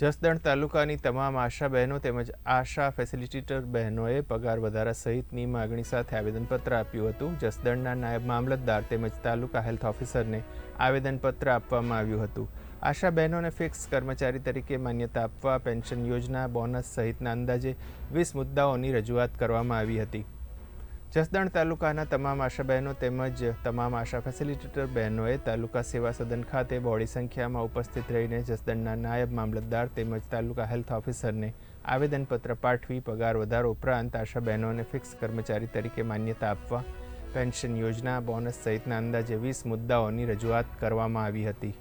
જસદણ તાલુકાની તમામ આશા બહેનો તેમજ આશા ફેસિલિટેટર બહેનોએ પગાર વધારા સહિતની માગણી સાથે આવેદનપત્ર આપ્યું હતું. જસદણના નાયબ મામલતદાર તેમજ તાલુકા હેલ્થ ઓફિસરને આવેદનપત્ર આપવામાં આવ્યું હતું. આશા બહેનોને ફિક્સ કર્મચારી તરીકે માન્યતા આપવા, પેન્શન યોજના, બોનસ સહિતના અંદાજે વીસ મુદ્દાઓની રજૂઆત કરવામાં આવી હતી. જસદણ તાલુકાના તમામ આશા બહેનો તેમજ તમામ આશા ફેસિલિટેટર બહેનોએ તાલુકા સેવા સદન ખાતે બહોળી સંખ્યામાં ઉપસ્થિત રહીને જસદણના નાયબ મામલતદાર તેમજ તાલુકા હેલ્થ ઓફિસરને આવેદનપત્ર પાઠવી, પગાર વધારો ઉપરાંત આશા બહેનોને ફિક્સ કર્મચારી તરીકે માન્યતા આપવા, પેન્શન યોજના, બોનસ સહિતના અંદાજે વીસ મુદ્દાઓની રજૂઆત કરવામાં આવી હતી.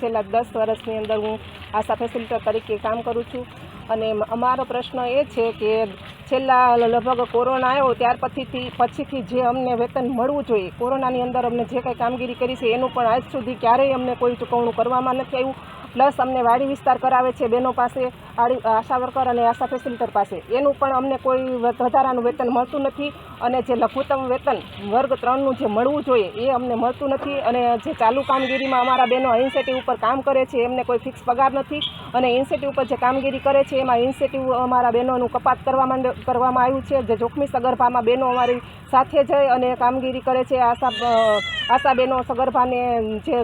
છેલ્લા દસ વર્ષની અંદર હું આશા ફેસિલિટર તરીકે કામ કરું છું અને અમારો પ્રશ્ન એ છે કે છેલ્લા લગભગ કોરોના આવ્યો, ત્યાર પછીથી પછીથી જે અમને વેતન મળવું જોઈએ, કોરોનાની અંદર અમને જે કંઈ કામગીરી કરી છે, એનું પણ આજ સુધી ક્યારેય અમને કોઈ ચૂકવણું કરવામાં નથી આવ્યું. પ્લસ અમને વાડી વિસ્તાર કરાવે છે બહેનો પાસે આશા વર્કર અને આશા ફેસિલિટર પાસે. એનું પણ અમને કોઈ વધારાનું વેતન મળતું નથી અને જે લઘુત્તમ વેતન વર્ગ ત્રણનું જે મળવું જોઈએ એ અમને મળતું નથી અને જે ચાલુ કામગીરીમાં અમારા બહેનો ઇન્સેટિવ ઉપર કામ કરે છે, એમને કોઈ ફિક્સ પગાર નથી અને ઇન્સેટિવ ઉપર જે કામગીરી કરે છે, એમાં ઇન્સેટિવ અમારા બહેનોનું કપાત કરવા માંડ કરવામાં આવ્યું છે. જે જોખમી સગર્ભામાં બહેનો અમારી સાથે જઈ અને કામગીરી કરે છે. આશા આશા બહેનો સગર્ભાને જે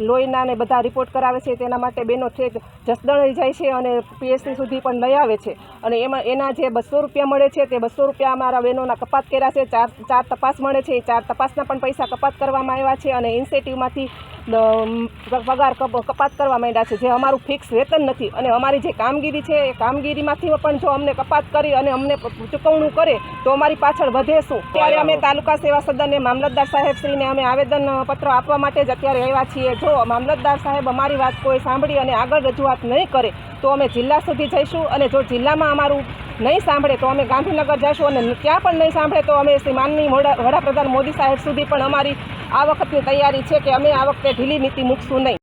લોહીના ને બધા રિપોર્ટ કરાવે છે, તેના માટે બેનો ઠેક જસદણ જાય છે અને પીએચસી સુધી પણ લઈ આવે છે. અને એમાં એના જે બસો રૂપિયા મળે છે, તે બસો રૂપિયા અમારા બહેનોના કપાત કર્યા છે. ચાર ચાર તપાસ મળે છે. એ ચાર તપાસના પણ પૈસા કપાત કરવામાં આવ્યા છે અને ઇન્સેટિવમાંથી પગાર કપ- કપાત કરવા માંડ્યા છે, જે અમારું ફિક્સ વેતન નથી. અને અમારી જે કામગીરી છે, એ કામગીરીમાંથી પણ જો અમને કપાત કરી અને અમને ચૂકવણું કરે, તો અમારી પાછળ વધે શું? ત્યારે અમે તાલુકા સેવા સદનને મામલતદાર સાહેબશ્રીને અમે આવેદન પત્ર આપવા માટે જ અત્યારે આવ્યા છીએ. જો મામલતદાર સાહેબ અમારી વાત કોઈ સાંભળી અને આગળ રજૂઆત નહીં કરે, તો અમે જિલ્લા સુધી જઈશું. અને જો જિલ્લામાં અમારું નહીં સાંભળે, તો અમે ગાંધીનગર જઈશું. અને ત્યાં પણ નહીં સાંભળે, તો અમે શ્રી માનની વડા- વડાપ્રધાન મોદી સાહેબ સુધી પણ અમારી આ વખતની તૈયારી છે કે અમે આ વખતે ઢીલી નીતિ મૂકશું નહીં.